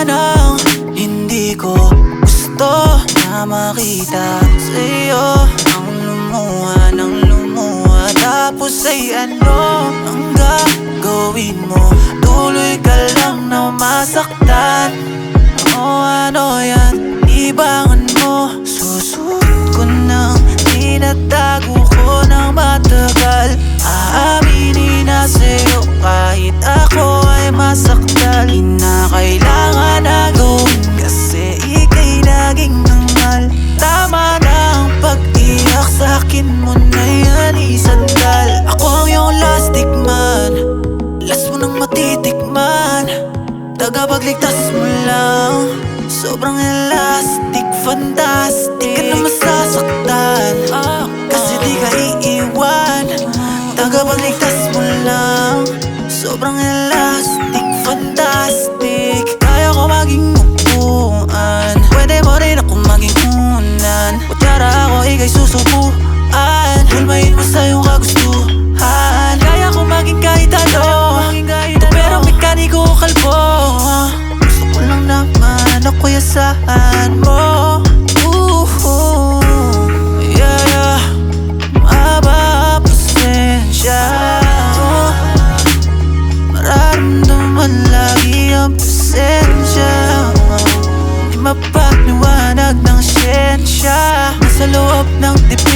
Sanang hindi ko gusto na makita sa'yo? Ang lumuha ng lumuha Tapos ay ano ang gagawin mo? Tuloy ka lang na masaktan. O ano yan, ibangon mo. Susunod ko nang tinatago ko ng matagal. Aaminin na sa'yo kahit ano Tagapagligtas mo lang. Sobrang elastic, fantastic. Di ka na masasaktan. Kasi di ka iiwan. Tagapagligtas mo lang. Sobrang elastic, fantastic. Kaya ko maging yasahan mo. Ooh, yeah, yeah. Mahaba pasensya oh, Mararamdaman lagi ang presensya Di mapagniwanag ng siyensya. Nasa loob ng dibdib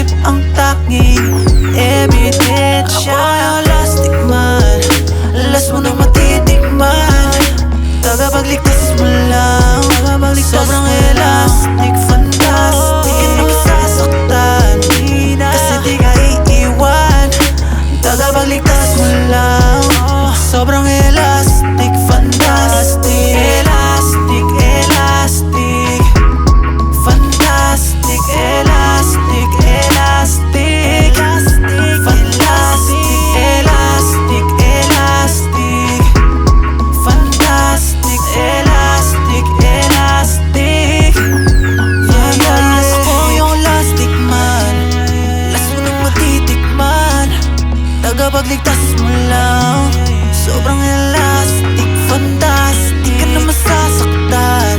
Tagapagligtas mo lang. Sobrang elastic, fantastic ka na masasaktan.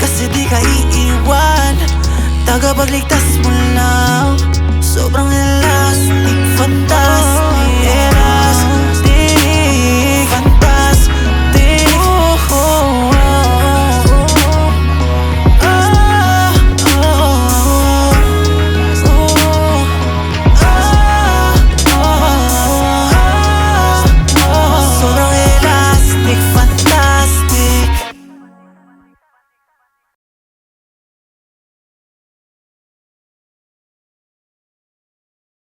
Kasi di ka iiwan. Tagapagligtas mo lang. Sobrang elastic, fantastic